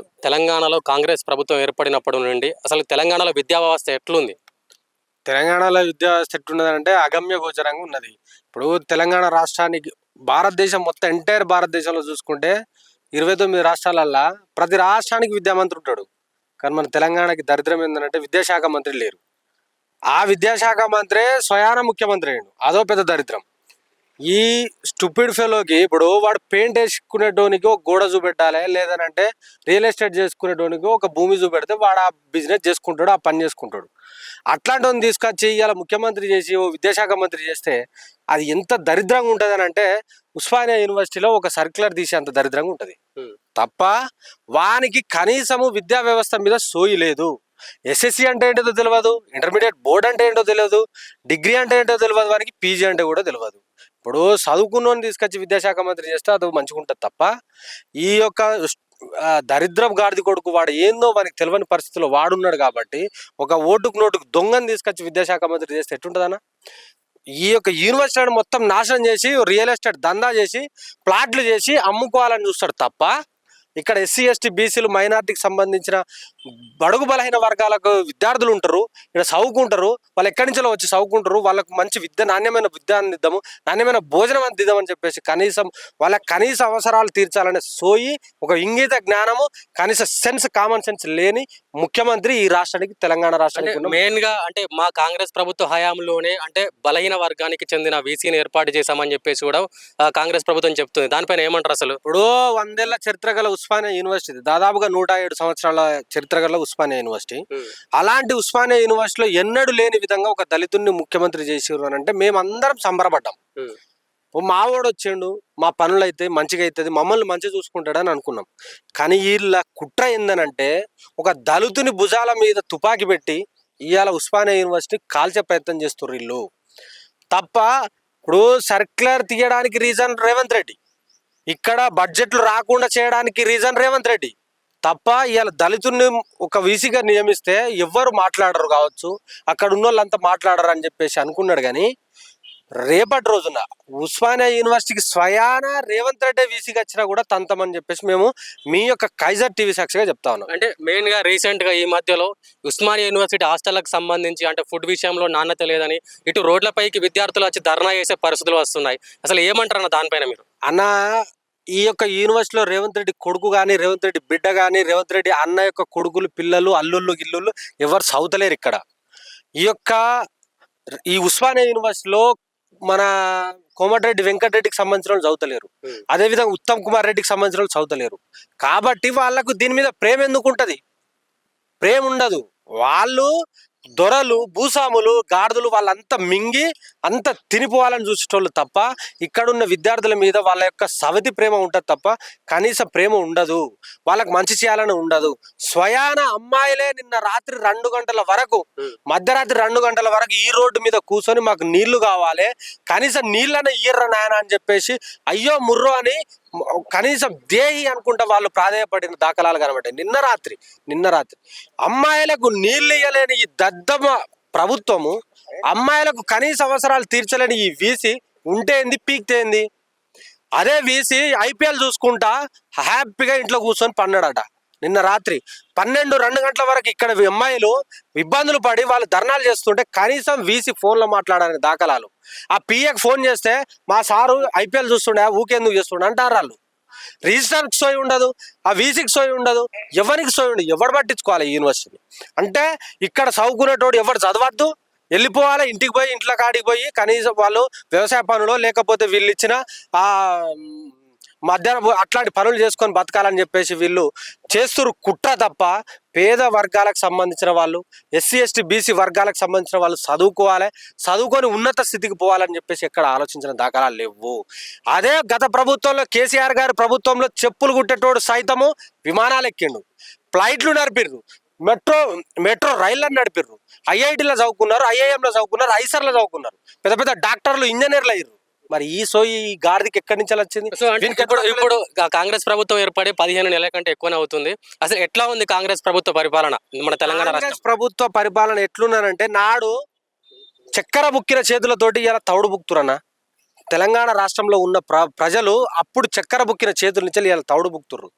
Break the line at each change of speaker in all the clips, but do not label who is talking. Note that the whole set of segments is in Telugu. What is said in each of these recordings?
తెలంగాణలో కాంగ్రెస్ ప్రభుత్వం ఏర్పడినప్పటి నుండి అసలు తెలంగాణలో విద్యా వ్యవస్థ ఎట్లుంది?
తెలంగాణలో విద్యా వ్యవస్థ ఎట్లున్నదంటే అగమ్య గోచరంగా ఉన్నది. ఇప్పుడు తెలంగాణ రాష్ట్రానికి భారతదేశం మొత్తం ఎంటైర్ భారతదేశంలో చూసుకుంటే ఇరవై తొమ్మిది రాష్ట్రాలల్లా ప్రతి రాష్ట్రానికి విద్యామంత్రి ఉంటాడు. కానీ మన తెలంగాణకి దరిద్రం ఏంటంటే విద్యాశాఖ మంత్రి లేరు. ఆ విద్యాశాఖ మంత్రే స్వయాన ముఖ్యమంత్రి అయ్యాడు. అదో పెద్ద దరిద్రం. ఈ స్టూపిడ్ ఫెలోకి ఇప్పుడు వాడు పెయింట్ వేసుకునేటోనికి ఒక గోడ చూపెట్టాలి లేదనంటే రియల్ ఎస్టేట్ చేసుకునేటోనికి ఒక భూమి చూపెడితే వాడు ఆ బిజినెస్ చేసుకుంటాడు ఆ పని చేసుకుంటాడు. అట్లాంటి తీసుకొచ్చి ఇవాళ ముఖ్యమంత్రి చేసి ఓ విద్యాశాఖ మంత్రి చేస్తే అది ఎంత దరిద్రంగా ఉంటుంది అని అంటే ఉస్మానియా యూనివర్సిటీలో ఒక సర్క్యులర్ తీసే అంత దరిద్రంగా ఉంటుంది. తప్ప వానికి కనీసము విద్యా వ్యవస్థ మీద సోయి లేదు. ఎస్ఎస్సి అంటే ఏంటో తెలియదు ఇంటర్మీడియట్ బోర్డ్ అంటే ఏంటో తెలియదు డిగ్రీ అంటే ఏంటో తెలియదు వానికి పీజీ అంటే కూడా తెలియదు. ఇప్పుడు చదువుకున్నోని తీసుకొచ్చి విద్యాశాఖ మంత్రి చేస్తే అది మంచిగా ఉంటుంది తప్ప ఈ యొక్క దరిద్రం దరిద్రపు గాడిది కొడుకు వాడు ఏందో మనకి తెలియని పరిస్థితుల్లో వాడున్నాడు కాబట్టి ఒక ఓటుకు నోటుకు దొంగని తీసుకొచ్చి విద్యాశాఖ మంత్రి చేస్తే ఎట్టుంటుందన్నా ఈ యొక్క యూనివర్సిటీ మొత్తం నాశనం చేసి రియల్ ఎస్టేట్ దందా చేసి ప్లాట్లు చేసి అమ్ముకోవాలని చూస్తాడు తప్ప ఇక్కడ ఎస్సీ ఎస్టీ బీసీలు మైనార్టీకి సంబంధించిన బడుగు బలహీన వర్గాలకు విద్యార్థులు ఉంటారు. ఇక్కడ చదువుకుంటారు. వాళ్ళు ఎక్కడి నుంచో వచ్చి చదువుకుంటారు. వాళ్ళకు మంచి విద్య నాణ్యమైన విద్య అందిద్దాము. నాణ్యమైన భోజనం అందిద్దామని చెప్పేసి కనీసం వాళ్ళ కనీస అవసరాలు తీర్చాలనే సోయి ఒక ఇంగిత జ్ఞానము కనీస సెన్స్ కామన్ సెన్స్ లేని ముఖ్యమంత్రి ఈ రాష్ట్రానికి తెలంగాణ రాష్ట్రానికి
మెయిన్గా అంటే మా కాంగ్రెస్ ప్రభుత్వ హయాంలోనే అంటే బలహీన వర్గానికి చెందిన వీసీని ఏర్పాటు చేశామని చెప్పేసి కూడా కాంగ్రెస్ ప్రభుత్వం చెప్తుంది. దానిపైన ఏమంటారు అసలు?
ఇప్పుడు వందేళ్ళ చరిత్ర గల ఉస్మానియా యూనివర్సిటీ. దాదాపుగా నూట ఏడు సంవత్సరాల చరిత్ర గల ఉస్మానియా యూనివర్సిటీ. అలాంటి ఉస్మానియా యూనివర్సిటీలో ఎన్నడూ లేని విధంగా ఒక దళితుడిని ముఖ్యమంత్రి చేసిర్రు అని అంటే మేమందరం సంబరపడ్డాం.
Hmm.
మావాడు వచ్చిండు మా పనులు అయితే మంచిగా అవుతుంది మమ్మల్ని మంచిగా చూసుకుంటాడని అనుకున్నాం. కానీ వీళ్ళ కుట్ర ఏందనంటే ఒక దళితుని భుజాల మీద తుపాకీ పెట్టి ఇవాళ ఉస్మానియా యూనివర్సిటీ కాల్చే ప్రయత్నం చేస్తుర్రు వీళ్ళు తప్ప ఇప్పుడు సర్క్యులర్ తీయడానికి రీజన్ రేవంత్ రెడ్డి. ఇక్కడ బడ్జెట్లు రాకుండా చేయడానికి రీజన్ రేవంత్ రెడ్డి. తప్ప ఇవాళ దళితుడిని ఒక వీసీగా నియమిస్తే ఎవ్వరు మాట్లాడరు కావచ్చు. అక్కడ ఉన్న వాళ్ళంతా మాట్లాడరు అని చెప్పేసి అనుకున్నాడు కానీ రేపటి రోజున ఉస్మానియా యూనివర్సిటీకి స్వయాన రేవంత్ రెడ్డి వీసీకి వచ్చినా కూడా తంతమని చెప్పేసి మేము మీ యొక్క కైజర్ టీవీ సాక్షిగా చెప్తా ఉన్నాం.
అంటే మెయిన్గా రీసెంట్గా ఈ మధ్యలో ఉస్మానియా యూనివర్సిటీ హాస్టళ్ళకు సంబంధించి అంటే ఫుడ్ విషయంలో నాణ్యత లేదని ఇటు రోడ్లపైకి విద్యార్థులు వచ్చి ధర్నా చేసే పరిస్థితులు వస్తున్నాయి. అసలు ఏమంటారన్న దానిపైన మీరు?
అన్న ఈ యొక్క యూనివర్సిటీలో రేవంత్ రెడ్డి కొడుకు కానీ రేవంత్ రెడ్డి బిడ్డ కానీ రేవంత్ రెడ్డి అన్న యొక్క కొడుకులు పిల్లలు అల్లుళ్ళు గిల్లుళ్ళు ఎవరు చదువుతలేరు ఇక్కడ. ఈ యొక్క ఈ ఉస్మానియా యూనివర్సిటీలో మన కోమటిరెడ్డి వెంకటరెడ్డికి సంబంధించిన వాళ్ళు చదువుతలేరు. అదేవిధంగా ఉత్తమ్ కుమార్ రెడ్డికి సంబంధించిన వాళ్ళు చదువుతలేరు కాబట్టి వాళ్ళకు దీని మీద ప్రేమ ఎందుకు ఉంటది? ప్రేమ ఉండదు. వాళ్ళు దొరలు భూస్వాములు గాడిదలు వాళ్ళంతా మింగి అంత తినిపోవాలని చూసేటోళ్ళు తప్ప ఇక్కడున్న విద్యార్థుల మీద వాళ్ళ యొక్క సవతి ప్రేమ ఉంటుంది తప్ప కనీస ప్రేమ ఉండదు వాళ్ళకి మంచి చేయాలని ఉండదు స్వయాన అమ్మాయిలే నిన్న రాత్రి రెండు గంటల వరకు. మధ్యరాత్రి రెండు గంటల వరకు ఈ రోడ్డు మీద కూర్చొని మాకు నీళ్ళు కావాలి కనీసం నీళ్ళని ఇయ్యర్ర నాయన అని చెప్పేసి అయ్యో ముర్రో అని కనీసం దేహి అనుకుంటా వాళ్ళు ప్రాధాయపడిన దాఖలాలు కనబడ్డాయి. నిన్న రాత్రి నిన్న రాత్రి. అమ్మాయిలకు నీళ్ళు ఇయ్యలేని ఈ దద్దమ్మ ప్రభుత్వము అమ్మాయిలకు కనీస అవసరాలు తీర్చలేని ఈ వీసి ఉంటేంది పీక్తేంది అదే వీసి ఐపీఎల్ చూసుకుంటా హ్యాపీగా ఇంట్లో కూర్చొని పన్నాడట. నిన్న రాత్రి పన్నెండు రెండు గంటల వరకు ఇక్కడ అమ్మాయిలు ఇబ్బందులు పడి వాళ్ళు ధర్నాలు చేస్తుంటే కనీసం వీసీ ఫోన్లో మాట్లాడాలని దాఖలాలు. ఆ పిఏకి ఫోన్ చేస్తే మా సారు ఐపీఎల్ చూస్తుండే ఊకెందుకు చేస్తుండే అంటారు వాళ్ళు. రిజిస్టర్కి సోయి ఉండదు ఆ వీసీకి సోయి ఉండదు ఎవరికి సోయి ఉండదు ఎవడు పట్టించుకోవాలి యూనివర్సిటీని యూనివర్సిటీ అంటే ఇక్కడ చదువుకునేటోడు ఎవరు చదవద్దు వెళ్ళిపోవాలి ఇంటికి పోయి ఇంట్లో కాడికి పోయి కనీసం వాళ్ళు వ్యవసాయ పనులు లేకపోతే వీళ్ళు ఇచ్చిన ఆ మధ్యాహ్నం అట్లాంటి పనులు చేసుకొని బతకాలని చెప్పేసి వీళ్ళు చేస్తురు కుట్ర తప్ప పేద వర్గాలకు సంబంధించిన వాళ్ళు ఎస్సీ ఎస్టీ బీసీ వర్గాలకు సంబంధించిన వాళ్ళు చదువుకోవాలి చదువుకొని ఉన్నత స్థితికి పోవాలని చెప్పేసి ఎక్కడ ఆలోచించిన దాఖలాలు లేవు. అదే గత ప్రభుత్వంలో కేసీఆర్ గారి ప్రభుత్వంలో చెప్పులు కుట్టేటోడు సైతము విమానాలు ఎక్కిండు ఫ్లైట్లు నడిపిర్రు మెట్రో మెట్రో రైళ్ళని నడిపిర్రు ఐఐటీలో చదువుకున్నారు ఐఐఎంలో చదువుకున్నారు ఐసర్లో చదువుకున్నారు పెద్ద పెద్ద డాక్టర్లు ఇంజనీర్లు అయ్యారు మరి ఈ సోయి ఈ గాడిదికి ఎక్కడి నుంచి వచ్చింది?
సో అంటే ఇప్పుడు ఇప్పుడు కాంగ్రెస్ ప్రభుత్వం ఏర్పడి పదిహేను నెలల కంటే ఎక్కువనే అవుతుంది. అసలు ఎట్లా ఉంది కాంగ్రెస్ ప్రభుత్వ పరిపాలన మన తెలంగాణ రాష్ట్రం?
ప్రభుత్వ పరిపాలన ఎట్లున్నానంటే నాడు చక్కెర బుక్కిన చేతులతోటి ఇలా తౌడు బుక్తురన్న తెలంగాణ రాష్ట్రంలో ఉన్న ప్ర ప్రజలు అప్పుడు చక్కెర బుక్కిన చేతుల నుంచి ఇలా తౌడు బుక్తుర్రు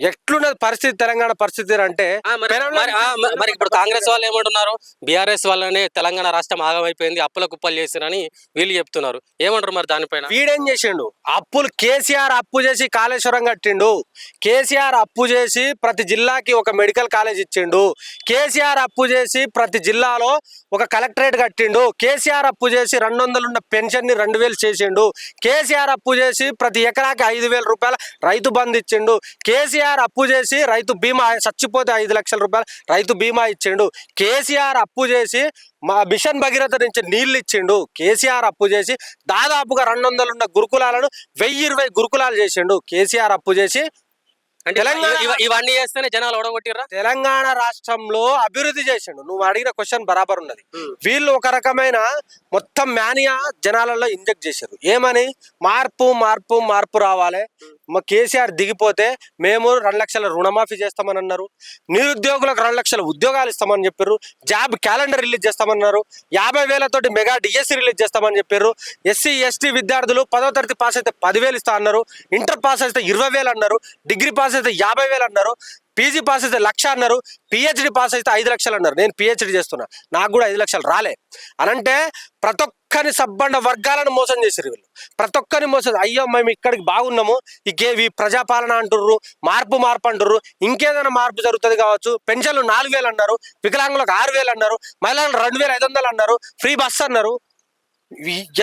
ఎట్లున్నది పరిస్థితి తెలంగాణ పరిస్థితి అంటే
మరి- ఇప్పుడు కాంగ్రెస్ వాళ్ళు ఏమంటున్నారు? బీఆర్ఎస్ వల్లనే తెలంగాణ రాష్ట్రం ఆగమైపోయింది అప్పుల కుప్పలు చేసిరని వీళ్ళు చెప్తున్నారు. ఏమంటారు మరి దానిపైన?
వీడేం చేసిండు? అప్పులు కేసీఆర్ అప్పు చేసి కాళేశ్వరం కట్టిండు. కేసీఆర్ అప్పు చేసి ప్రతి జిల్లాకి ఒక మెడికల్ కాలేజ్ ఇచ్చిండు. కేసీఆర్ అప్పు చేసి ప్రతి జిల్లాలో ఒక కలెక్టరేట్ కట్టిండు. కేసీఆర్ అప్పు చేసి రెండు వందలు ఉన్న పెన్షన్ని రెండు వేలు చేసిండు. కేసీఆర్ అప్పు చేసి ప్రతి ఎకరాకి ఐదు వేల రూపాయల రైతు బంధు ఇచ్చిండు. కేసీఆర్ అప్పు చేసి రైతు బీమా చచ్చిపోతే ఐదు లక్షల రూపాయలు రైతు బీమా ఇచ్చిండు. కేసీఆర్ అప్పు చేసి మా మిషన్ భగీరథ నుంచి నీళ్ళు ఇచ్చిండు. కేసీఆర్ అప్పు చేసి దాదాపుగా రెండు వందలు ఉన్న గురుకులాలను వెయ్యి ఇరవై గురుకులాలు చేసిండు. కేసీఆర్ అప్పు చేసి తెలంగాణ-
ఇవన్నీ చేస్తేనే జనాలు ఓడగొట్టిర్రా?
తెలంగాణ రాష్ట్రంలో అభివృద్ధి చేసిండు. నువ్వు అడిగిన క్వశ్చన్ బరాబర్ ఉన్నది. వీళ్ళు ఒక రకమైన మొత్తం మేనియా జనాలలో ఇంజెక్ట్ చేశారు ఏమని? మార్పు మార్పు మార్పు రావాలి. మా కేసీఆర్ దిగిపోతే మేము రెండు లక్షల రుణమాఫీ చేస్తామని అన్నారు నిరుద్యోగులకు రెండు లక్షల ఉద్యోగాలు ఇస్తామని చెప్పారు జాబ్ క్యాలెండర్ రిలీజ్ చేస్తామన్నారు. యాభై వేలతోటి మెగా డిఎస్సి రిలీజ్ చేస్తామని చెప్పారు ఎస్సీ ఎస్టీ విద్యార్థులు పదో తరగతి పాస్ అయితే పదివేలు ఇస్తా అన్నారు. ఇంటర్ పాస్ అయితే ఇరవై వేలు అన్నారు. డిగ్రీ పాస్ అయితే యాభై వేలు అన్నారు. పీజీ పాస్ అయితే లక్ష అన్నారు పిహెచ్డి పాస్ అయితే ఐదు లక్షలు అన్నారు. నేను పిహెచ్డి చేస్తున్నా. నాకు కూడా ఐదు లక్షలు రాలే. అనంటే ప్రతి ఒక్కని సబ్బండ వర్గాలను మోసం చేసారు వీళ్ళు. ప్రతి ఒక్కరిని మోసం అయ్యో మేము ఇక్కడికి బాగున్నాము ఇకేవి ప్రజాపాలన అంటుర్రు మార్పు మార్పు అంటుర్రు ఇంకేదైనా మార్పు జరుగుతుంది కావచ్చు. పెన్షన్లు నాలుగు వేలు అన్నారు వికలాంగులకు ఆరు వేలు అన్నారు మహిళలు రెండు వేల ఐదు వందలు అన్నారు ఫ్రీ బస్ అన్నారు.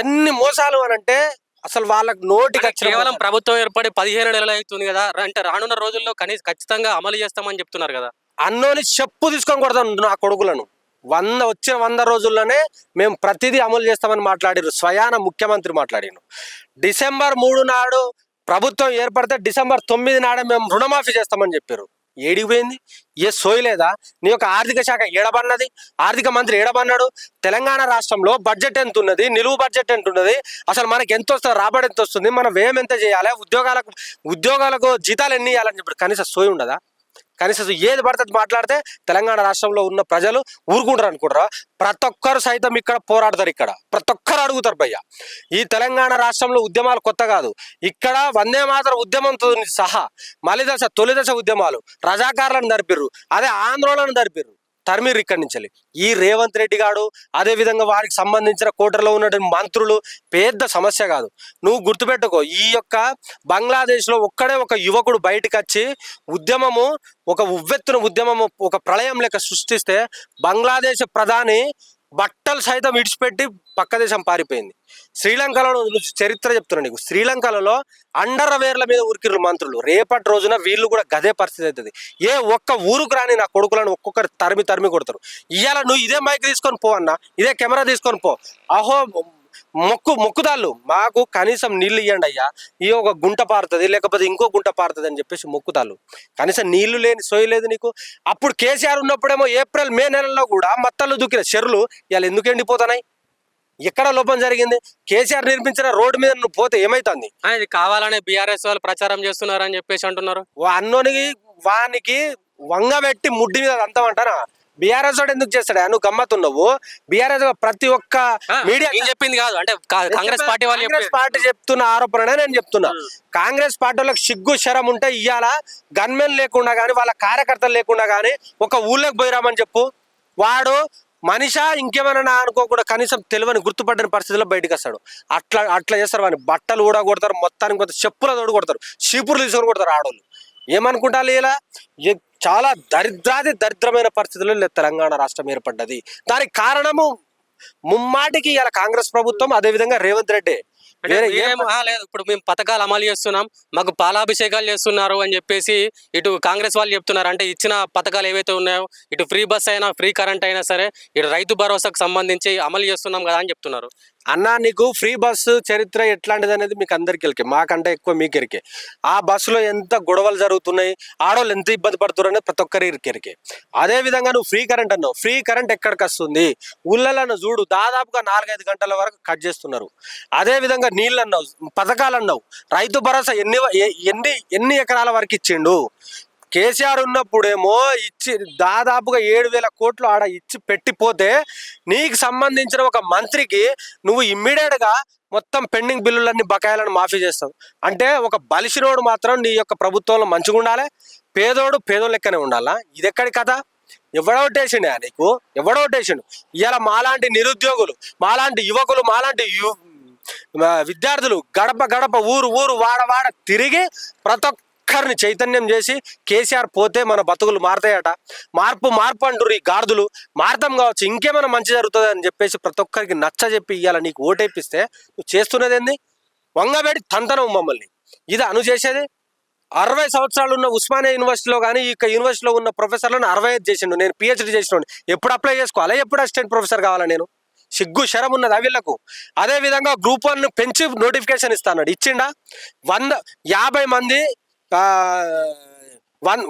ఎన్ని మోసాలు అని అంటే అసలు వాళ్ళకి నోటికి
కేవలం. ప్రభుత్వం ఏర్పడి పదిహేను నెలలు అవుతుంది కదా. అంటే రానున్న రోజుల్లో కనీస ఖచ్చితంగా అమలు చేస్తామని చెప్తున్నారు కదా.
అన్నోని చెప్పు తీసుకొని కొడతాను నా కొడుకులను. వంద వచ్చిన వంద రోజుల్లోనే మేము ప్రతిదీ అమలు చేస్తామని మాట్లాడారు స్వయాన ముఖ్యమంత్రి మాట్లాడాను డిసెంబర్ మూడు నాడు ప్రభుత్వం ఏర్పడితే డిసెంబర్ తొమ్మిది నాడే మేము రుణమాఫీ చేస్తామని చెప్పారు ఏడిగిపోయింది? ఏ సోయలేదా నీ యొక్క ఆర్థిక శాఖ ఏడబన్నది ఆర్థిక మంత్రి ఏడబన్నాడు తెలంగాణ రాష్ట్రంలో బడ్జెట్ ఎంత ఉన్నది? నిలువు బడ్జెట్ ఎంత ఉన్నది? అసలు మనకి ఎంత వస్తుంది? రాబడి ఎంత వస్తుంది? మన వ్యయం ఎంత చేయాలి? ఉద్యోగాలకు ఉద్యోగాలకు జీతాలు ఎన్ని ఇవ్వాలని చెప్పి కనీసం సోయి ఉండదా? కనీసం ఏది పడుతుంది మాట్లాడితే తెలంగాణ రాష్ట్రంలో ఉన్న ప్రజలు ఊరుకుంటారు అనుకుంటారా? ప్రతి ఒక్కరు సైతం ఇక్కడ పోరాడతారు ఇక్కడ. ప్రతి ఒక్కరు అడుగుతారు భయ్య. ఈ తెలంగాణ రాష్ట్రంలో ఉద్యమాలు కొత్త కాదు. ఇక్కడ వందే మాత్రం ఉద్యమంతో సహా మలిదశ తొలిదశ ఉద్యమాలు రజాకారులను జరిపిర్రు అదే ఆందోళన జరిపిర్రు తరిమిర్రు ఇక్కడి నుంచి ఈ రేవంత్ రెడ్డి గాడు అదే విధంగా వారికి సంబంధించిన కోటలో ఉన్నటువంటి మంత్రులు పెద్ద సమస్య కాదు. నువ్వు గుర్తుపెట్టుకో ఈ యొక్క బంగ్లాదేశ్లో ఒక్కడే ఒక యువకుడు బయటకు వచ్చి ఉద్యమము ఒక ఉవ్వెత్తున ఉద్యమము ఒక ప్రళయం లెక్క సృష్టిస్తే బంగ్లాదేశ్ ప్రధాని బట్టలు సైతం విడిచిపెట్టి పక్క దేశం పారిపోయింది. శ్రీలంకలో చరిత్ర చెప్తున్నా నీకు. శ్రీలంకలలో అండర్ వేర్ల మీద ఉరికిర్రు మంత్రులు. రేపటి రోజున వీళ్ళు కూడా గదే పరిస్థితి అవుతుంది. ఏ ఒక్క ఊరుకు రాని నా కొడుకులను ఒక్కొక్కరు తరిమి తరిమి కొడతారు. ఇవాళ నువ్వు ఇదే మైక్ తీసుకొని పో అన్న. ఇదే కెమెరా తీసుకొని పో. అహో మొక్కు మొక్కుదాళ్ళు. మాకు కనీసం నీళ్ళు ఇవ్వండి అయ్యా. ఈ ఒక గుంట పారుతుంది లేకపోతే ఇంకో గుంట పారుతుంది అని చెప్పేసి మొక్కుతాళ్ళు కనీసం నీళ్ళు లేని సోయి లేదు నీకు. అప్పుడు కేసీఆర్ ఉన్నప్పుడేమో ఏప్రిల్ మే నెలలో కూడా మత్తలు దుక్కిన చెరువులు ఇవాళ ఎందుకు ఎండిపోతున్నాయి? ఎక్కడ లోపం జరిగింది? కేసీఆర్ నిర్మించిన రోడ్డు మీద నువ్వు పోతే ఏమైతుంది?
ఇది కావాలనే బీఆర్ఎస్ వాళ్ళు ప్రచారం చేస్తున్నారని చెప్పేసి అంటున్నారు.
అన్నోనికి వానికి వంగబెట్టి ముడ్డి మీద అంటామంటారా బీఆర్ఎస్ వాడు ఎందుకు చేస్తాడా? నువ్వు గమ్మతున్నావు బీఆర్ఎస్ ప్రతి ఒక్క మీడియా
చెప్పింది కాదు. అంటే కాంగ్రెస్ పార్టీ వాళ్ళు
పార్టీ చెప్తున్న ఆరోపణనే నేను చెప్తున్నా. కాంగ్రెస్ పార్టీ వాళ్ళకి సిగ్గు శరం ఉంటే ఇవాళ గన్మెన్ లేకుండా కానీ వాళ్ళ కార్యకర్తలు లేకుండా కానీ ఒక ఊళ్ళోకి పోయిరామని చెప్పు. వాడు మనిషా ఇంకేమైనా అనుకోకుండా కనీసం తెలివని గుర్తుపడ్డని పరిస్థితిలో బయటకు వస్తాడు. అట్లా అట్లా చేస్తారు వాడిని. బట్టలు కూడా కొడతారు మొత్తానికి కొంత చెప్పుల తోడు కొడతారు చీపుర్లు తీసుకొని కొడతారు ఆడోళ్ళు. ఏమనుకుంటారు ఇలా? చాలా దరిద్రాది దరిద్రమైన పరిస్థితుల్లో తెలంగాణ రాష్ట్రం ఏర్పడ్డది. దానికి కారణము ముమ్మాటికి ఇలా కాంగ్రెస్ ప్రభుత్వం అదే విధంగా రేవంత్ రెడ్డి. వేరే ఏం
లేదు. ఇప్పుడు మేము పథకాలు అమలు చేస్తున్నాం. మాకు పాలాభిషేకాలు చేస్తున్నారు అని చెప్పేసి ఇటు కాంగ్రెస్ వాళ్ళు చెప్తున్నారు. అంటే ఇచ్చిన పథకాలు ఏవైతే ఉన్నాయో ఇటు ఫ్రీ బస్ అయినా ఫ్రీ కరెంట్ అయినా సరే ఇటు రైతు భరోసాకు సంబంధించి అమలు చేస్తున్నాం కదా అని చెప్తున్నారు.
అన్నా నీకు ఫ్రీ బస్సు చరిత్ర ఎట్లాంటిది అనేది మీకు అందరికి ఎరికే మాకంటే ఎక్కువ మీకు ఎరికే ఆ బస్సులో ఎంత గొడవలు జరుగుతున్నాయి ఆడవాళ్ళు ఎంత ఇబ్బంది పడుతున్నారు అనేది ప్రతి ఒక్కరి ఎరికే అదే విధంగా నువ్వు ఫ్రీ కరెంట్ అన్నావు. ఫ్రీ కరెంట్ ఎక్కడికి వస్తుంది? ఊళ్ళలను చూడు దాదాపుగా నాలుగైదు గంటల వరకు కట్ చేస్తున్నారు. అదే విధంగా నీళ్ళు అన్నావు పథకాలు అన్నావు. రైతు భరోసా ఎన్ని ఎన్ని ఎన్ని ఎకరాల వరకు ఇచ్చిండు? కేసీఆర్ ఉన్నప్పుడేమో ఇచ్చి దాదాపుగా ఏడు వేల కోట్లు ఆడ ఇచ్చి పెట్టిపోతే నీకు సంబంధించిన ఒక మంత్రికి నువ్వు ఇమ్మీడియట్గా మొత్తం పెండింగ్ బిల్లులన్నీ బకాయిలను మాఫీ చేస్తావు. అంటే ఒక బలిసినోడు మాత్రం నీ యొక్క ప్రభుత్వంలో మంచిగా ఉండాలి పేదోడు పేదో లెక్కనే ఉండాలా? ఇది ఎక్కడి కథ ఎవడోటేసిండే నీకు? ఎవడోటేసిండు ఇవాళ మాలాంటి నిరుద్యోగులు మాలాంటి యువకులు మాలాంటి యు విద్యార్థులు గడప గడప ఊరు ఊరు వాడ వాడ తిరిగి ప్రతి ఒక్కరిని చైతన్యం చేసి కేసీఆర్ పోతే మన బతుకులు మారతాయట. మార్పు మార్పు అంటారు ఈ గార్దులు. మారతాం కావచ్చు ఇంకేమైనా మంచి జరుగుతుంది అని చెప్పేసి ప్రతి ఒక్కరికి నచ్చ చెప్పి ఇవ్వాలి నీకు ఓటేపిస్తే. నువ్వు చేస్తున్నది ఏంది? వంగబెడి తంతనం మమ్మల్ని. ఇది అను చేసేది? అరవై సంవత్సరాలు ఉన్న ఉస్మానియా యూనివర్సిటీలో కానీ ఈ యూనివర్సిటీలో ఉన్న ప్రొఫెసర్లను అరవై ఐదు చేసిండు. నేను పిహెచ్డి చేసినాడు ఎప్పుడు అప్లై చేసుకోవాలి ఎప్పుడు అసిస్టెంట్ ప్రొఫెసర్ కావాలా నేను? సిగ్గు శరం ఉన్నది అవిళ్ళకు అదే విధంగా గ్రూప్ వన్ పెంచి నోటిఫికేషన్ ఇస్తాడు ఇచ్చిండా? వంద యాభై మంది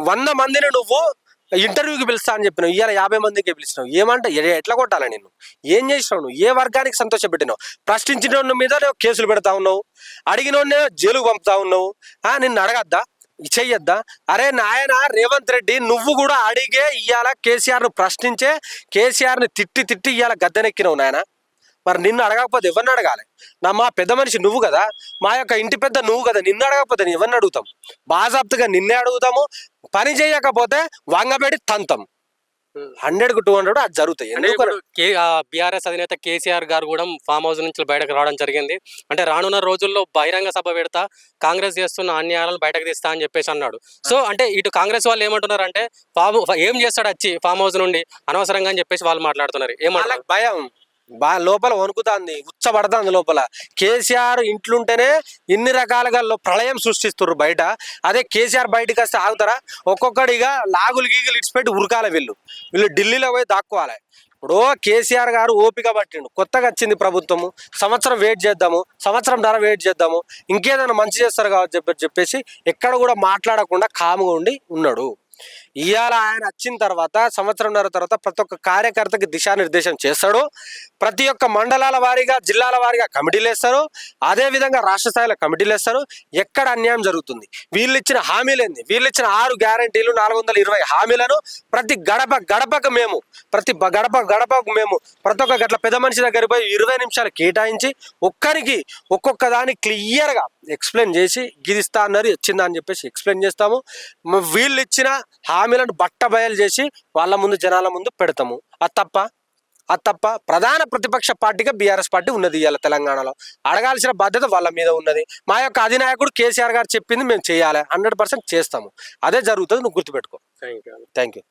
వంద మందిని నువ్వు ఇంటర్వ్యూకి పిలుస్తా అని చెప్పినావు. ఇవాళ యాభై మందికి పిలిచినావు. ఏమంటే ఎట్లా కొట్టాలి నేను ఏం చేసినావు నువ్వు? ఏ వర్గానికి సంతోషపెట్టినావు? ప్రశ్నించిన మీద నువ్వు కేసులు పెడతా ఉన్నావు. అడిగిన జైలుకు పంపుతా ఉన్నావు. ఆ, నిన్ను అడగద్దా? చెయ్యొద్దా? అరే నాయన రేవంత్ రెడ్డి నువ్వు కూడా అడిగే ఇవాళ కేసీఆర్ను ప్రశ్నించే కేసీఆర్ని తిట్టి తిట్టి ఇవాళ గద్దెనెక్కినావు నాయన. మరి నిన్ను అడగకపోతే ఎవరిని అడగాలి? నా మా పెద్ద మనిషి నువ్వు కదా? మా యొక్క ఇంటి పెద్ద నువ్వు కదా? నిన్ను అడగకపోతే ఎవరిని అడుగుతాం? బాజాప్తుగా నిన్నే అడుగుతాము పని చేయకపోతే వంగబెడి తంతం. హండ్రెడ్కు టూ హండ్రెడ్ అది జరుగుతాయి.
బీఆర్ఎస్ అధినేత కేసీఆర్ గారు కూడా ఫామ్ హౌస్ నుంచి బయటకు రావడం జరిగింది. అంటే రానున్న రోజుల్లో బహిరంగ సభ పెడతా కాంగ్రెస్ చేస్తున్న అన్యాయాలను బయటకు తీస్తా అని చెప్పేసి అన్నాడు. సో అంటే ఇటు కాంగ్రెస్ వాళ్ళు ఏమంటున్నారు అంటే ఫామ్ ఏం చేస్తాడు వచ్చి ఫామ్ హౌస్ నుండి? అనవసరంగా అని చెప్పేసి వాళ్ళు మాట్లాడుతున్నారు.
వాళ్ళకి భయం. బా లోపల వణుకుతాంది ఉచ్చబడుతుంది లోపల. కేసీఆర్ ఇంట్లుంటేనే ఇన్ని రకాలుగా ప్రళయం సృష్టిస్తున్నారు బయట. అదే కేసీఆర్ బయటకు వస్తే ఆగుతారా? ఒక్కొక్కడిగా లాగులు గీగులు ఇడిచిపెట్టి ఉరకాలి వీళ్ళు. వీళ్ళు ఢిల్లీలో పోయి దాక్కోవాలి. ఇప్పుడు కేసీఆర్ గారు ఓపిక పట్టిండు. కొత్తగా వచ్చింది ప్రభుత్వము. సంవత్సరం వెయిట్ చేద్దాము. సంవత్సరం ధర వెయిట్ చేద్దాము. ఇంకేదైనా మంచి చేస్తారు కావచ్చు చెప్పి చెప్పేసి ఎక్కడ కూడా మాట్లాడకుండా కాముగా ఉండి ఉన్నాడు. ఇవాళ ఆయన వచ్చిన తర్వాత సంవత్సరంన్నర తర్వాత ప్రతి ఒక్క కార్యకర్తకి దిశానిర్దేశం చేస్తాడు. ప్రతి ఒక్క మండలాల వారీగా జిల్లాల వారీగా కమిటీలు వేస్తారు. అదే విధంగా రాష్ట్ర స్థాయిలో కమిటీలు వేస్తారు. ఎక్కడ అన్యాయం జరుగుతుంది? వీళ్ళు ఇచ్చిన హామీలేంది? వీళ్ళు ఇచ్చిన ఆరు గ్యారంటీలు నాలుగు వందల ఇరవై హామీలను ప్రతి గడప గడపకు మేము ప్రతి గడప గడపకు మేము ప్రతి ఒక్క గట్ల పెద్ద మనిషి దగ్గర పోయి ఇరవై నిమిషాలు కేటాయించి ఒక్కరికి ఒక్కొక్క దాన్ని క్లియర్గా ఎక్స్ప్లెయిన్ చేసి గిదిస్తా అన్నారు వచ్చిందా అని చెప్పేసి ఎక్స్ప్లెయిన్ చేస్తాము. వీళ్ళు ఇచ్చిన హామీలను బట్ట బయలు చేసి వాళ్ళ ముందు జనాల ముందు పెడతాము. అది తప్ప అది తప్ప ప్రధాన ప్రతిపక్ష పార్టీగా బీఆర్ఎస్ పార్టీ ఉన్నది ఇవాళ తెలంగాణలో. అడగాల్సిన బాధ్యత వాళ్ళ మీద ఉన్నది. మా యొక్క అధినాయకుడు కేసీఆర్ గారు చెప్పింది మేము చేయాలి. హండ్రెడ్ పర్సెంట్ చేస్తాము. అదే జరుగుతుంది నువ్వు గుర్తుపెట్టుకో. Thank you